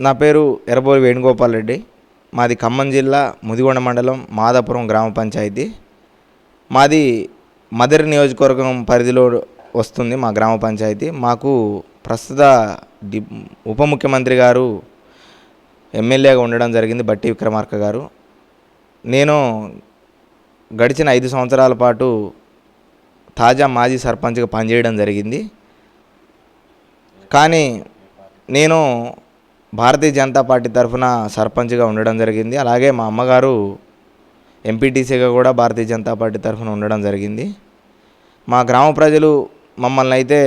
నా పేరు ఎర్రబోలి వేణుగోపాల్ రెడ్డి. మాది ఖమ్మం జిల్లా ముదిగొండ మండలం మాదాపురం గ్రామ పంచాయతీ. మాది మదర్ నియోజకవర్గం పరిధిలో వస్తుంది మా గ్రామ పంచాయతీ. మాకు ప్రస్తుత డి ఉప ముఖ్యమంత్రి గారు ఎమ్మెల్యేగా ఉండడం జరిగింది బట్టి విక్రమార్క గారు. నేను గడిచిన ఐదు సంవత్సరాల పాటు తాజా మాజీ సర్పంచ్గా పనిచేయడం జరిగింది. కానీ నేను భారతీయ జనతా పార్టీ తరఫున సర్పంచ్గా ఉండడం జరిగింది. అలాగే మా అమ్మగారు ఎంపీటీసీగా కూడా భారతీయ జనతా పార్టీ తరఫున ఉండడం జరిగింది. మా గ్రామ ప్రజలు మమ్మల్ని అయితే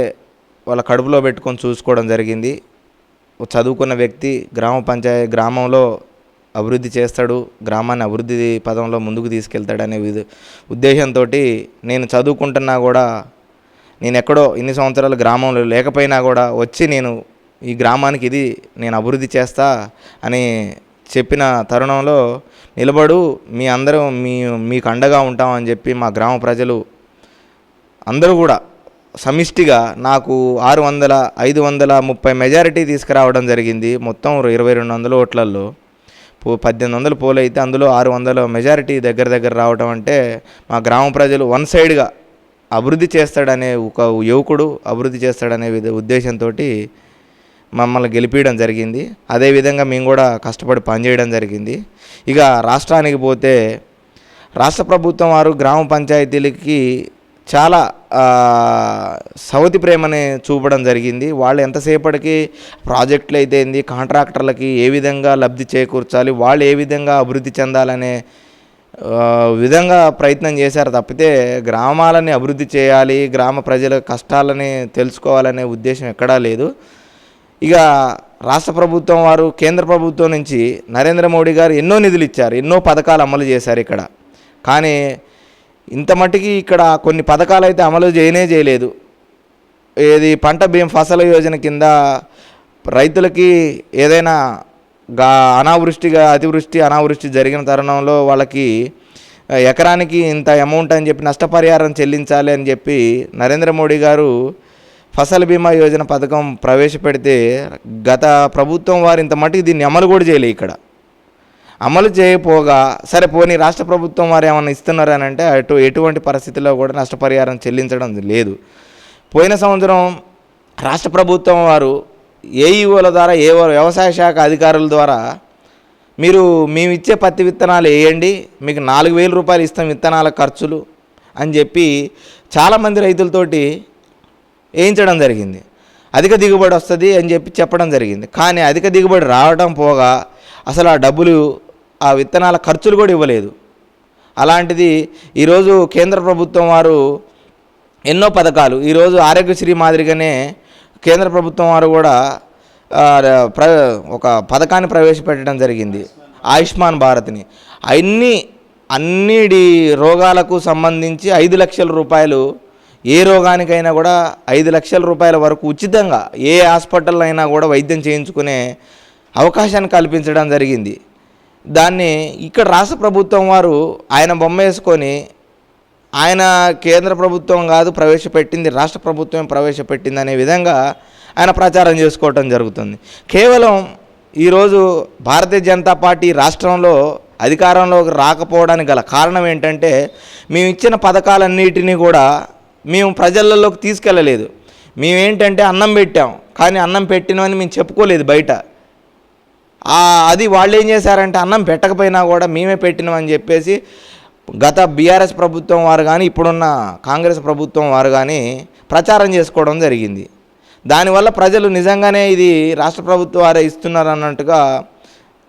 వాళ్ళ కడుపులో పెట్టుకొని చూసుకోవడం జరిగింది. చదువుకున్న వ్యక్తి గ్రామ పంచాయతీ గ్రామంలో అభివృద్ధి చేస్తాడు గ్రామాన్ని అభివృద్ధి పదంలో ముందుకు తీసుకెళ్తాడనే ఉద్దేశంతో నేను చదువుకుంటున్నా కూడా నేను ఎక్కడో ఇన్ని సంవత్సరాలు గ్రామంలో లేకపోయినా కూడా వచ్చి నేను ఈ గ్రామానికి ఇది నేను అభివృద్ధి చేస్తా అని చెప్పిన తరుణంలో నిలబడు మీ అందరూ మీ మీకు అండగా ఉంటామని చెప్పి మా గ్రామ ప్రజలు అందరూ కూడా సమిష్టిగా నాకు ఆరు వందల ఐదు వందల ముప్పై మెజారిటీ తీసుకురావడం జరిగింది. మొత్తం ఇరవై రెండు వందల ఓట్లలో పో పద్దెనిమిది వందలు పోలైతే అందులో ఆరు వందల మెజారిటీ దగ్గర దగ్గర రావడం అంటే మా గ్రామ ప్రజలు వన్ సైడ్గా అభివృద్ధి చేస్తాడనే ఒక యువకుడు అభివృద్ధి చేస్తాడనే ఉద్దేశంతో మమ్మల్ని గెలిపించడం జరిగింది. అదేవిధంగా మేము కూడా కష్టపడి పనిచేయడం జరిగింది. ఇక రాష్ట్రానికి పోతే రాష్ట్ర ప్రభుత్వం వారు గ్రామ పంచాయతీలకి చాలా సౌతి సవతి ప్రేమని చూపడం జరిగింది. వాళ్ళు ఎంతసేపటికి ప్రాజెక్టులు అయితేంది కాంట్రాక్టర్లకి ఏ విధంగా లబ్ధి చేకూర్చాలి వాళ్ళు ఏ విధంగా అభివృద్ధి చెందాలనే విధంగా ప్రయత్నం చేశారు తప్పితే గ్రామాలని అభివృద్ధి చేయాలి గ్రామ ప్రజల కష్టాలని తెలుసుకోవాలనే ఉద్దేశం ఎక్కడా లేదు. ఇక రాష్ట్ర ప్రభుత్వం వారు కేంద్ర ప్రభుత్వం నుంచి నరేంద్ర మోడీ గారు ఎన్నో నిధులు ఇచ్చారు ఎన్నో పథకాలు అమలు చేశారు ఇక్కడ. కానీ ఇంత మట్టికి ఇక్కడ కొన్ని పథకాలు అయితే అమలు చేయనే చేయలేదు. ఏది పంట భీమ ఫసల యోజన కింద రైతులకి ఏదైనా గా అనావృష్టిగా అతివృష్టి అనావృష్టి జరిగిన తరుణంలో వాళ్ళకి ఎకరానికి ఇంత అమౌంట్ అని చెప్పి నష్టపరిహారం చెల్లించాలి అని చెప్పి నరేంద్ర మోడీ గారు ఫసల్ బీమా యోజన పథకం ప్రవేశపెడితే గత ప్రభుత్వం వారు ఇంత మటుకు దీన్ని అమలు కూడా చేయలే ఇక్కడ. అమలు చేయపోగా సరే పోనీ రాష్ట్ర ప్రభుత్వం వారు ఏమైనా ఇస్తున్నారు అని అంటే అటు ఎటువంటి పరిస్థితుల్లో కూడా నష్టపరిహారం చెల్లించడం లేదు. పోయిన సంవత్సరం రాష్ట్ర ప్రభుత్వం వారు ఏఈఓల ద్వారా ఏ వ్యవసాయ శాఖ అధికారుల ద్వారా మీరు మేము ఇచ్చే పత్తి విత్తనాలు వేయండి మీకు నాలుగు వేల రూపాయలు ఇస్తాం విత్తనాల ఖర్చులు అని చెప్పి చాలామంది రైతులతోటి వేయించడం జరిగింది. అధిక దిగుబడి వస్తుంది అని చెప్పి చెప్పడం జరిగింది. కానీ అధిక దిగుబడి రావడం పోగా అసలు ఆ డబ్బులు ఆ విత్తనాల ఖర్చులు కూడా ఇవ్వలేదు. అలాంటిది ఈరోజు కేంద్ర ప్రభుత్వం వారు ఎన్నో పథకాలు ఈరోజు ఆరోగ్యశ్రీ మాదిరిగానే కేంద్ర ప్రభుత్వం వారు కూడా ప్ర ఒక పథకాన్ని ప్రవేశపెట్టడం జరిగింది. ఆయుష్మాన్ భారత్ని. అన్ని అన్నిటి రోగాలకు సంబంధించి ఐదు లక్షల రూపాయలు ఏ రోగానికైనా కూడా ఐదు లక్షల రూపాయల వరకు ఉచితంగా ఏ హాస్పిటల్ అయినా కూడా వైద్యం చేయించుకునే అవకాశాన్ని కల్పించడం జరిగింది. దాన్ని ఇక్కడ రాష్ట్ర ప్రభుత్వం వారు ఆయన బొమ్మ వేసుకొని ఆయన కేంద్ర ప్రభుత్వం కాదు ప్రవేశపెట్టింది రాష్ట్ర ప్రభుత్వం ప్రవేశపెట్టింది అనే విధంగా ఆయన ప్రచారం చేసుకోవటం జరుగుతుంది. కేవలం ఈరోజు భారతీయ జనతా పార్టీ రాష్ట్రంలో అధికారంలోకి రాకపోవడానికి గల కారణం ఏంటంటే మేము ఇచ్చిన పథకాలన్నిటినీ కూడా మేము ప్రజలలోకి తీసుకెళ్ళలేదు. మేమేంటంటే అన్నం పెట్టాం. కానీ అన్నం పెట్టినామని మేము చెప్పుకోలేదు బయట. అది వాళ్ళు ఏం చేశారంటే అన్నం పెట్టకపోయినా కూడా మేమే పెట్టినామని చెప్పేసి గత బీఆర్ఎస్ ప్రభుత్వం వారు కానీ ఇప్పుడున్న కాంగ్రెస్ ప్రభుత్వం వారు కానీ ప్రచారం చేసుకోవడం జరిగింది. దానివల్ల ప్రజలు నిజంగానే ఇది రాష్ట్ర ప్రభుత్వం వారే ఇస్తున్నారు అన్నట్టుగా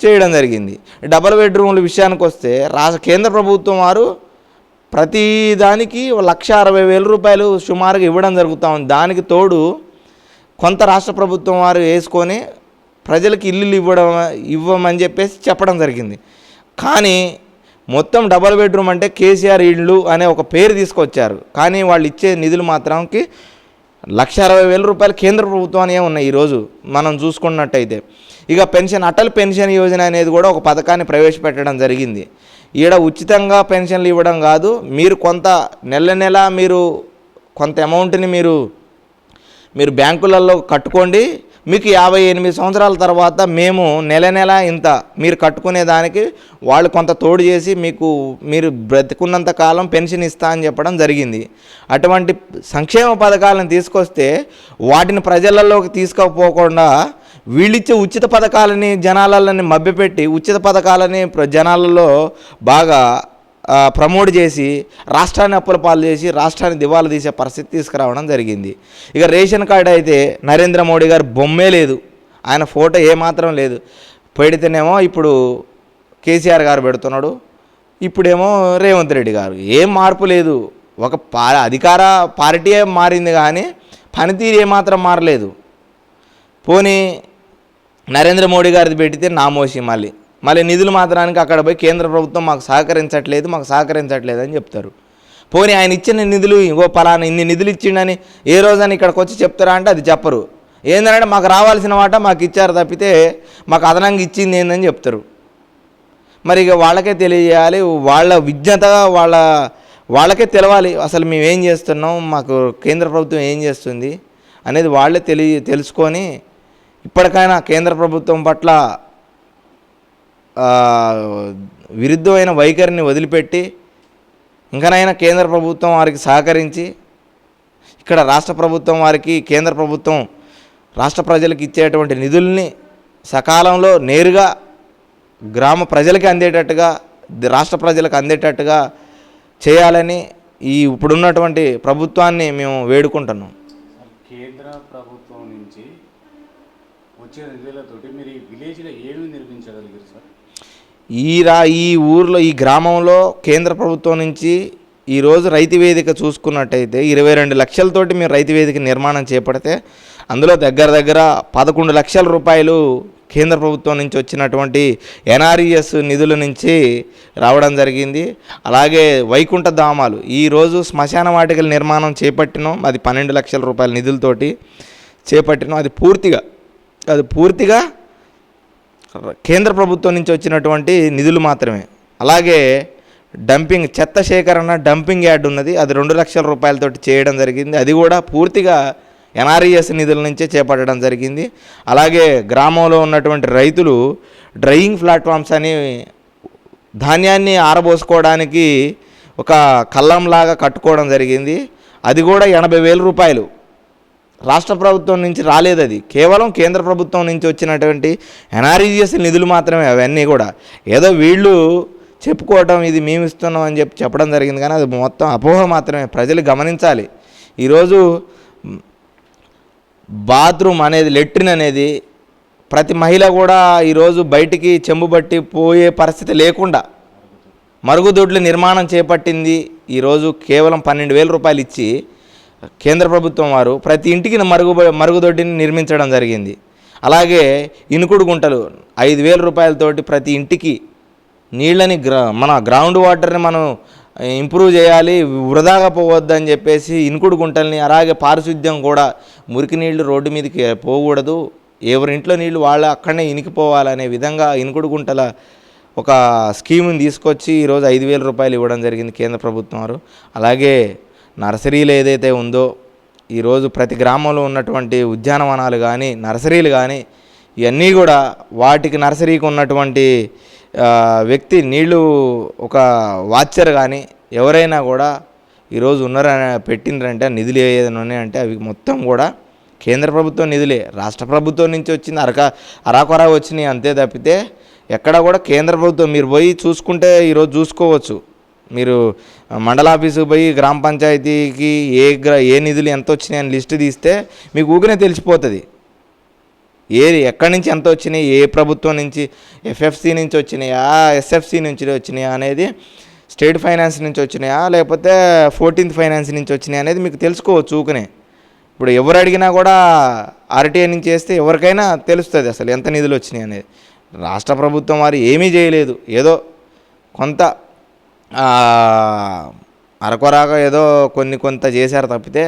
చేయడం జరిగింది. డబల్ బెడ్రూమ్ల విషయానికి వస్తే రాష్ట్ర కేంద్ర ప్రభుత్వం వారు ప్రతి దానికి లక్ష అరవై వేల రూపాయలు సుమారుగా ఇవ్వడం జరుగుతూ ఉంది దానికి తోడు కొంత రాష్ట్ర ప్రభుత్వం వారు వేసుకొని ప్రజలకు ఇల్లులు ఇవ్వడం ఇవ్వమని చెప్పేసి చెప్పడం జరిగింది. కానీ మొత్తం డబల్ బెడ్రూమ్ అంటే కేసీఆర్ ఇళ్ళు అనే ఒక పేరు తీసుకొచ్చారు. కానీ వాళ్ళు ఇచ్చే నిధులు మాత్రంకి లక్ష అరవై వేల రూపాయలు కేంద్ర ప్రభుత్వానికే ఉన్నాయి ఈరోజు మనం చూసుకున్నట్టయితే. ఇక పెన్షన్ అటల్ పెన్షన్ యోజన అనేది కూడా ఒక పథకాన్ని ప్రవేశపెట్టడం జరిగింది. ఈడ ఉచితంగా పెన్షన్లు ఇవ్వడం కాదు మీరు కొంత నెల నెల మీరు కొంత అమౌంట్ని మీరు మీరు బ్యాంకులలో కట్టుకోండి. మీకు యాభై ఎనిమిది సంవత్సరాల తర్వాత మేము నెల నెల ఇంత మీరు కట్టుకునే దానికి వాళ్ళు కొంత తోడు చేసి మీకు మీరు బ్రతికున్నంత కాలం పెన్షన్ ఇస్తా అని చెప్పడం జరిగింది. అటువంటి సంక్షేమ పథకాలను తీసుకొస్తే వాటిని ప్రజలలోకి తీసుకుపోకుండా వీళ్ళిచ్చే ఉచిత పథకాలని జనాలని మభ్యపెట్టి ఉచిత పథకాలని ప్ర- జనాలలో బాగా ప్రమోట్ చేసి రాష్ట్రాన్ని అప్పుల పాలు చేసి రాష్ట్రాన్ని దివాలా తీసే పరిస్థితి తీసుకురావడం జరిగింది. ఇక రేషన్ కార్డు అయితే నరేంద్ర మోడీ గారు బొమ్మే లేదు. ఆయన ఫోటో ఏమాత్రం లేదు. పెడితేనేమో ఇప్పుడు కేసీఆర్ గారు పెడుతున్నాడు. ఇప్పుడేమో రేవంత్ రెడ్డి గారు. ఏం మార్పు లేదు. ఒక పా అధికార పార్టీయే మారింది కానీ పనితీరు ఏమాత్రం మారలేదు. పోనీ నరేంద్ర మోడీ గారిది పెడితే నామోషి మళ్ళీ. మళ్ళీ నిధులు మాత్రానికి అక్కడ పోయి కేంద్ర ప్రభుత్వం మాకు సహకరించట్లేదు మాకు సహకరించట్లేదు అని చెప్తారు. పోనీ ఆయన ఇచ్చిన నిధులు ఇంకో పలానా ఇన్ని నిధులు ఇచ్చిండని ఏ రోజని ఇక్కడికి వచ్చి చెప్తారా అంటే అది చెప్పరు. ఏంటంటే మాకు రావాల్సిన వాట మాకు ఇచ్చారు తప్పితే మాకు అదనంగా ఇచ్చింది ఏందని చెప్తారు. మరి ఇక వాళ్ళకే తెలియజేయాలి వాళ్ళ విజ్ఞత వాళ్ళ వాళ్ళకే తెలవాలి. అసలు మేము ఏం చేస్తున్నాం మాకు కేంద్ర ప్రభుత్వం ఏం చేస్తుంది అనేది వాళ్ళే తెలియ తెలుసుకొని ఇప్పటికైనా కేంద్ర ప్రభుత్వం పట్ల విరుద్ధమైన వైఖరిని వదిలిపెట్టి ఇంకనైనా కేంద్ర ప్రభుత్వం వారికి సహకరించి ఇక్కడ రాష్ట్ర ప్రభుత్వం వారికి కేంద్ర ప్రభుత్వం రాష్ట్ర ప్రజలకు ఇచ్చేటువంటి నిధుల్ని సకాలంలో నేరుగా గ్రామ ప్రజలకి అందేటట్టుగా రాష్ట్ర ప్రజలకు అందేటట్టుగా చేయాలని ఈ ఇప్పుడున్నటువంటి ప్రభుత్వాన్ని మేము వేడుకుంటున్నాం. కేంద్ర ప్రభుత్వం నుంచి వచ్చే నిధులతోటి మీరు ఈ విలేజ్లో ఏమి నిర్మించగలిగారు సార్? ఈ రా ఈ ఊర్లో ఈ గ్రామంలో కేంద్ర ప్రభుత్వం నుంచి ఈరోజు రైతు వేదిక చూసుకున్నట్టయితే ఇరవై రెండు లక్షలతోటి మీరు రైతు వేదిక నిర్మాణం చేపడితే అందులో దగ్గర దగ్గర పదకొండు లక్షల రూపాయలు కేంద్ర ప్రభుత్వం నుంచి వచ్చినటువంటి ఎన్ఆర్ఈఎస్ నిధుల నుంచి రావడం జరిగింది. అలాగే వైకుంఠ ధామాలు. ఈరోజు శ్మశాన వాటికల నిర్మాణం చేపట్టినాం. అది పన్నెండు లక్షల రూపాయల నిధులతోటి చేపట్టినాం. అది పూర్తిగా అది పూర్తిగా కేంద్ర ప్రభుత్వం నుంచి వచ్చినటువంటి నిధులు మాత్రమే. అలాగే డంపింగ్ చెత్త సేకరణ డంపింగ్ యార్డ్ ఉన్నది. అది రెండు లక్షల రూపాయలతోటి చేయడం జరిగింది. అది కూడా పూర్తిగా ఎన్ఆర్ఈఎస్ నిధుల నుంచే చేపట్టడం జరిగింది. అలాగే గ్రామంలో ఉన్నటువంటి రైతులు డ్రయింగ్ ప్లాట్ఫామ్స్ అని ధాన్యాన్ని ఆరబోసుకోవడానికి ఒక కల్లంలాగా కట్టుకోవడం జరిగింది. అది కూడా ఎనభై వేల రూపాయలు. రాష్ట్ర ప్రభుత్వం నుంచి రాలేదు అది. కేవలం కేంద్ర ప్రభుత్వం నుంచి వచ్చినటువంటి ఎన్ఆర్ఈజిఎస్ నిధులు మాత్రమే అవన్నీ కూడా. ఏదో వీళ్ళు చెప్పుకోవటం ఇది మేము ఇస్తున్నాం అని చెప్పి చెప్పడం జరిగింది. కానీ అది మొత్తం అపోహ మాత్రమే. ప్రజలు గమనించాలి. ఈరోజు బాత్రూమ్ అనేది లెట్రిన్ అనేది ప్రతి మహిళ కూడా ఈరోజు బయటికి చెంబు బట్టి పోయే పరిస్థితి లేకుండా మరుగుదొడ్ల నిర్మాణం చేపట్టింది. ఈరోజు కేవలం పన్నెండు వేల రూపాయలు ఇచ్చి కేంద్ర ప్రభుత్వం వారు ప్రతి ఇంటికి మరుగు మరుగుదొడ్డిని నిర్మించడం జరిగింది. అలాగే ఇనుకుడు గుంటలు ఐదు వేల రూపాయలతోటి ప్రతి ఇంటికి నీళ్ళని గ్ర మన గ్రౌండ్ వాటర్ని మనం ఇంప్రూవ్ చేయాలి వృధాగా పోవద్దని చెప్పేసి ఇనుకుడు గుంటల్ని అలాగే పారిశుద్ధ్యం కూడా మురికి నీళ్ళు రోడ్డు మీదకి పోకూడదు. ఎవరింట్లో నీళ్ళు వాళ్ళు అక్కడనే ఇనికిపోవాలనే విధంగా ఇనుకుడు గుంటల ఒక స్కీమ్ని తీసుకొచ్చి ఈరోజు ఐదు వేల రూపాయలు ఇవ్వడం జరిగింది కేంద్ర ప్రభుత్వం వారు. అలాగే నర్సరీలు ఏదైతే ఉందో ఈరోజు ప్రతి గ్రామంలో ఉన్నటువంటి ఉద్యానవనాలు కానీ నర్సరీలు కానీ ఇవన్నీ కూడా వాటికి నర్సరీకి ఉన్నటువంటి వ్యక్తి నీళ్ళు ఒక వాచర్ కానీ ఎవరైనా కూడా ఈరోజు ఉన్నారని పెట్టిండ్రంటే నిధులు ఏదైనా ఉన్నాయంటే అవి మొత్తం కూడా కేంద్ర ప్రభుత్వం నిధులే. రాష్ట్ర ప్రభుత్వం నుంచి వచ్చింది అరక అరాకొరా వచ్చినాయి అంతే తప్పితే ఎక్కడ కూడా కేంద్ర ప్రభుత్వం మీరు పోయి చూసుకుంటే ఈరోజు చూసుకోవచ్చు. మీరు మండలాఫీసుకు పోయి గ్రామ పంచాయతీకి ఏ గ్ర ఏ నిధులు ఎంత వచ్చినాయి అని లిస్ట్ తీస్తే మీకు ఊరినే తెలిసిపోతుంది. ఏది ఎక్కడి నుంచి ఎంత వచ్చినాయి ఏ ప్రభుత్వం నుంచి ఎఫ్ఎఫ్సి నుంచి వచ్చినాయా ఎస్ఎఫ్సి నుంచి వచ్చినాయా అనేది స్టేట్ ఫైనాన్స్ నుంచి వచ్చినాయా లేకపోతే ఫోర్టీన్త్ ఫైనాన్స్ నుంచి వచ్చినాయి అనేది మీకు తెలుసుకోవచ్చు ఊకనే ఇప్పుడు ఎవరు అడిగినా కూడా ఆర్టీఐ నుంచి చేస్తే ఎవరికైనా తెలుస్తుంది అసలు ఎంత నిధులు వచ్చినాయి అనేది. రాష్ట్ర ప్రభుత్వం వారు ఏమీ చేయలేదు. ఏదో కొంత అరకొరాగా ఏదో కొన్ని కొంత చేశారు తప్పితే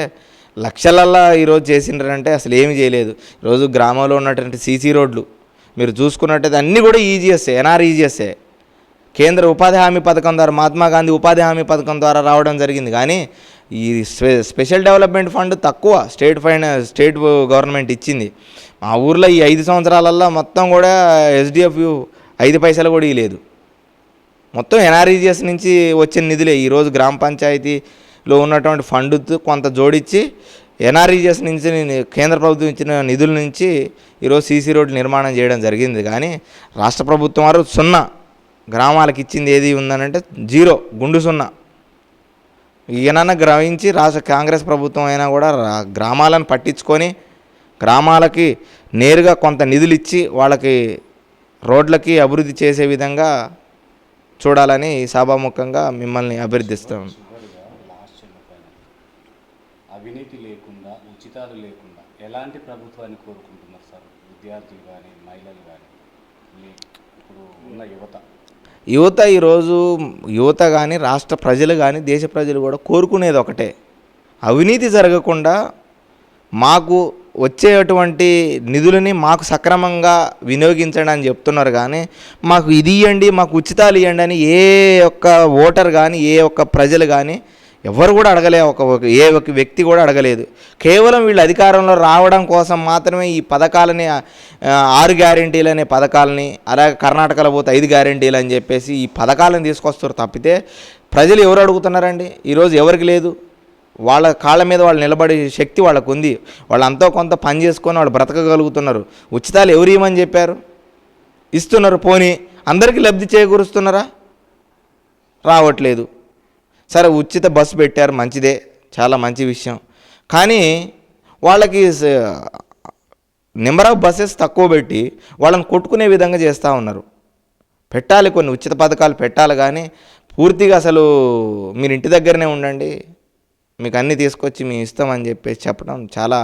లక్షలల్లా ఈరోజు చేసిండ్రంటే అసలు ఏమి చేయలేదు. ఈరోజు గ్రామంలో ఉన్నటువంటి సీసీ రోడ్లు మీరు చూసుకున్నట్టయితే అన్నీ కూడా ఈజీఎస్ఏ ఎన్ఆర్ ఈజీఎస్ఏ. కేంద్ర ఉపాధి హామీ పథకం ద్వారా మహాత్మా గాంధీ ఉపాధి హామీ పథకం ద్వారా రావడం జరిగింది. కానీ ఈ స్పె స్పెషల్ డెవలప్మెంట్ ఫండ్ తక్కువ స్టేట్ ఫైన స్టేట్ గవర్నమెంట్ ఇచ్చింది. మా ఊర్లో ఈ ఐదు సంవత్సరాలల్లో మొత్తం కూడా ఎస్డిఎఫ్ ఐదు పైసలు కూడా ఇవ్వలేదు మొత్తం ఎన్ఆర్ఈజిఎస్ నుంచి వచ్చిన నిధులే. ఈరోజు గ్రామ పంచాయతీలో ఉన్నటువంటి ఫండ్ కొంత జోడించి ఎన్ఆర్ఈజిఎస్ నుంచి కేంద్ర ప్రభుత్వం ఇచ్చిన నిధుల నుంచి ఈరోజు సీసీ రోడ్లు నిర్మాణం చేయడం జరిగింది. కానీ రాష్ట్ర ప్రభుత్వం వారు సున్నా గ్రామాలకు ఇచ్చింది ఏది ఉందనంటే జీరో గుండు సున్నా. ఈయనన్నా గ్రహించి రాష్ట్ర కాంగ్రెస్ ప్రభుత్వం అయినా కూడా రా- గ్రామాలను పట్టించుకొని గ్రామాలకి నేరుగా కొంత నిధులు ఇచ్చి వాళ్ళకి రోడ్లకి అభివృద్ధి చేసే విధంగా చూడాలని సభాముఖంగా మిమ్మల్ని అభ్యర్థిస్తాం. అవినీతి లేకుండా ఉచితాలు లేకుండా ఎలాంటి ప్రభుత్వాన్ని కోరుకుంటున్నారు సార్? విద్యార్థులు కానీ మహిళలు కానీ ఇప్పుడు ఉన్న యువత. యువత ఈరోజు యువత కానీ రాష్ట్ర ప్రజలు కానీ దేశ ప్రజలు కూడా కోరుకునేది ఒకటే. అవినీతి జరగకుండా మాకు వచ్చేటువంటి నిధులని మాకు సక్రమంగా వినియోగించండి అని చెప్తున్నారు. కానీ మాకు ఇది ఇవ్వండి మాకు ఉచితాలు ఇవ్వండి అని ఏ ఒక్క ఓటర్ కానీ ఏ ఒక్క ప్రజలు కానీ ఎవరు కూడా అడగలే. ఒక ఏ ఒక వ్యక్తి కూడా అడగలేదు. కేవలం వీళ్ళు అధికారంలో రావడం కోసం మాత్రమే ఈ పథకాలని ఆరు గ్యారెంటీలు అనే పథకాలని అలాగే కర్ణాటకలో పోతే ఐదు గ్యారెంటీలు అని చెప్పేసి ఈ పథకాలను తీసుకొస్తారు తప్పితే ప్రజలు ఎవరు అడుగుతున్నారండి? ఈరోజు ఎవరికి లేదు? వాళ్ళ కాళ్ళ మీద వాళ్ళు నిలబడే శక్తి వాళ్ళకు ఉంది వాళ్ళు అంతో కొంత పని చేసుకొని వాళ్ళు బ్రతకగలుగుతున్నారు. ఉచితాలు ఎవరు ఇవ్వమని చెప్పారు? ఇస్తున్నారు పోనీ. అందరికీ లబ్ధి చేకూరుస్తున్నారా? రావట్లేదు. సరే ఉచిత బస్సు పెట్టారు మంచిదే. చాలా మంచి విషయం. కానీ వాళ్ళకి నెంబర్ ఆఫ్ బస్సెస్ తక్కువ పెట్టి వాళ్ళని కొట్టుకునే విధంగా చేస్తూ ఉన్నారు. పెట్టాలి కొన్ని ఉచిత పథకాలు పెట్టాలి కానీ పూర్తిగా అసలు మీరు ఇంటి దగ్గరనే ఉండండి. మీకు అన్నీ తీసుకొచ్చి మేము ఇస్తామని చెప్పేసి చెప్పడం చాలా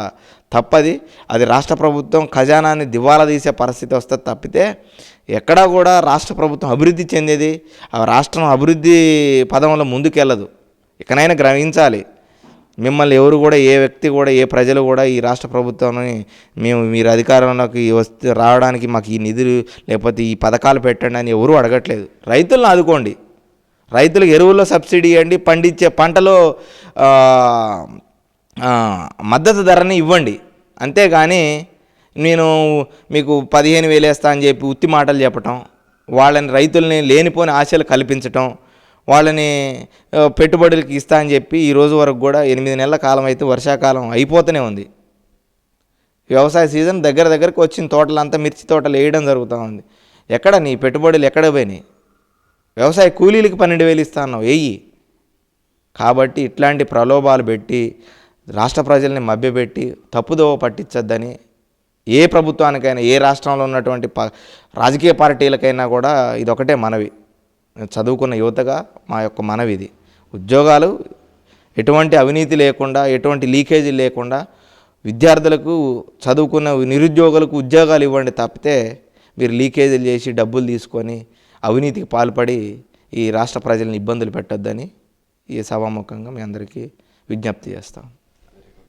తప్పది. అది రాష్ట్ర ప్రభుత్వం ఖజానాన్ని దివాలా తీసే పరిస్థితి వస్తే తప్పితే ఎక్కడా కూడా రాష్ట్ర ప్రభుత్వం అభివృద్ధి చెందేది. ఆ రాష్ట్రం అభివృద్ధి పదంలో ముందుకెళ్ళదు. ఇకనైనా గ్రహించాలి. మిమ్మల్ని ఎవరు కూడా ఏ వ్యక్తి కూడా ఏ ప్రజలు కూడా ఈ రాష్ట్ర ప్రభుత్వాన్ని మేము మీరు అధికారంలోకి వస్తే రావడానికి మాకు ఈ నిధులు లేకపోతే ఈ పథకాలు పెట్టండి అని ఎవరూ అడగట్లేదు. రైతులను ఆదుకోండి. రైతులకు ఎరువుల్లో సబ్సిడీ ఇవ్వండి పండించే పంటలో మద్దతు ధరని ఇవ్వండి. అంతేగాని నేను మీకు పదిహేను వేలు వేస్తా అని చెప్పి ఉత్తి మాటలు చెప్పటం వాళ్ళని రైతుల్ని లేనిపోని ఆశలు కల్పించటం వాళ్ళని పెట్టుబడులకి ఇస్తా అని చెప్పి ఈ రోజు వరకు కూడా ఎనిమిది నెలల కాలం అయితే వర్షాకాలం అయిపోతూనే ఉంది. వ్యవసాయ సీజన్ దగ్గర దగ్గరకు వచ్చిన తోటలంతా మిర్చి తోటలు వేయడం జరుగుతూ ఉంది. ఎక్కడ నీ పెట్టుబడులు ఎక్కడ పోయినాయి? వ్యవసాయ కూలీలకు పన్నెండు వేలు ఇస్తా అన్నావు వెయ్యి కాబట్టి ఇట్లాంటి ప్రలోభాలు పెట్టి రాష్ట్ర ప్రజల్ని మభ్యపెట్టి తప్పుదోవ పట్టించద్దని ఏ ప్రభుత్వానికైనా ఏ రాష్ట్రంలో ఉన్నటువంటి ప రాజకీయ పార్టీలకైనా కూడా ఇదొకటే మనవి. చదువుకున్న యువతగా మా యొక్క మనవి ఇది. ఉద్యోగాలు ఎటువంటి అవినీతి లేకుండా ఎటువంటి లీకేజీ లేకుండా విద్యార్థులకు చదువుకున్న నిరుద్యోగులకు ఉద్యోగాలు ఇవ్వండి తప్పితే మీరు లీకేజీలు చేసి డబ్బులు తీసుకొని అవినీతికి పాల్పడి ఈ రాష్ట్ర ప్రజల్ని ఇబ్బందులు పెట్టొద్దని ఈ సభాముఖంగా మీ అందరికీ విజ్ఞప్తి చేస్తాం.